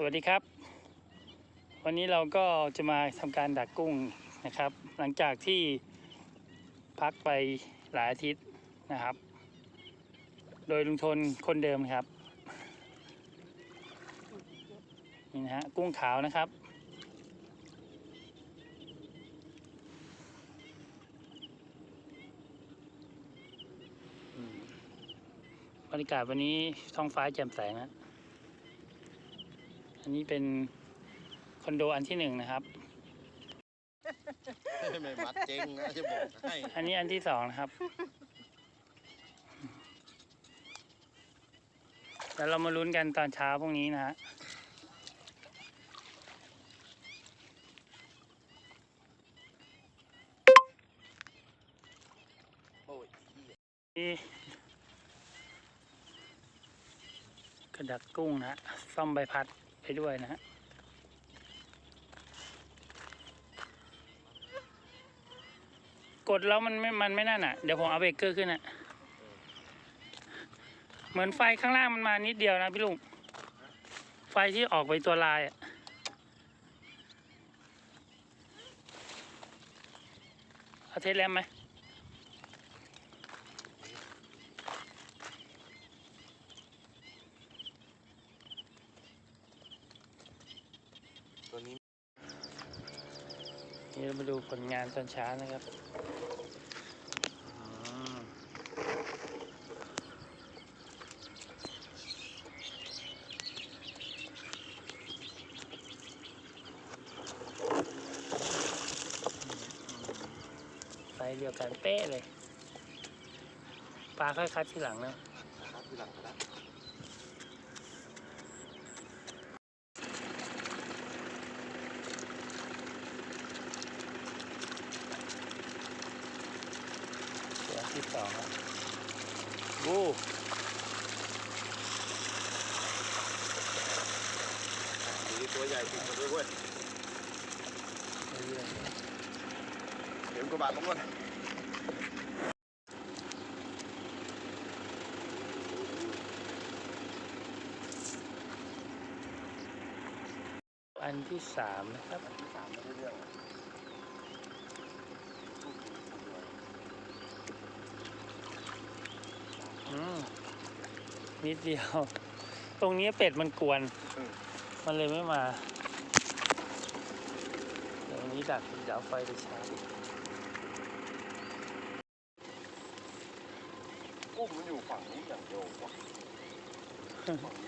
สวัสดีครับ วันนี้เราก็จะมาทำการดักกุ้งนะครับ หลังจากที่พักไปหลายอาทิตย์นะครับ โดยลุงทนคนเดิมครับนี่นะฮะกุ้งขาวนะครับ บรรยากาศวันนี้ท้องฟ้าแจ่มแสงนะ อันนี้เป็นคอนโดอันที่หนึ่งนะครับ ไม่มัดเจ๊งนะจะบอกให้อันนี้อันที่สองนะครับแล้วเรามาลุ้นกันตอนเช้าพรุ่งนี้นะฮะโอ้ยนี่กระดักกุ้งนะฮะซ่อมใบพัด ไปด้วยนะฮะกดแล้วมันไม่ มันไม่นั่นอะ เดี๋ยวผมเอาเบรกเกอร์ขึ้นอะ เหมือนไฟข้างล่างมันมานิดเดียวนะพี่ลุง ไฟที่ออกไปตัวลายอะ เอาเทสแลมไหม นี่เรามาดูผลงานตอนเช้านะครับไฟเดียวกันเป๊ะเลย ปลาค่อยคัดทีหลังนะครับทีหลังก็ได้ เดี๋ยวที่ส องแล้วบูมีตัวใหญ่ติดมาด้วยเว้ยเรื่อยเดี๋ยวกระบาดลงก่อนๆอันที่สามนะครับที่สามไม่ได้เรื่อง อืม นิดเดียว ตรงนี้เป็ดมันกวน มันเลยไม่มาเดี๋ยววันนี้ดักเดี๋ยวเอาไฟไปชาร์จกุ้งมันอยู่ฝั่งนี้อย่างเดียววะฝั่งนี้ไม่ล่อง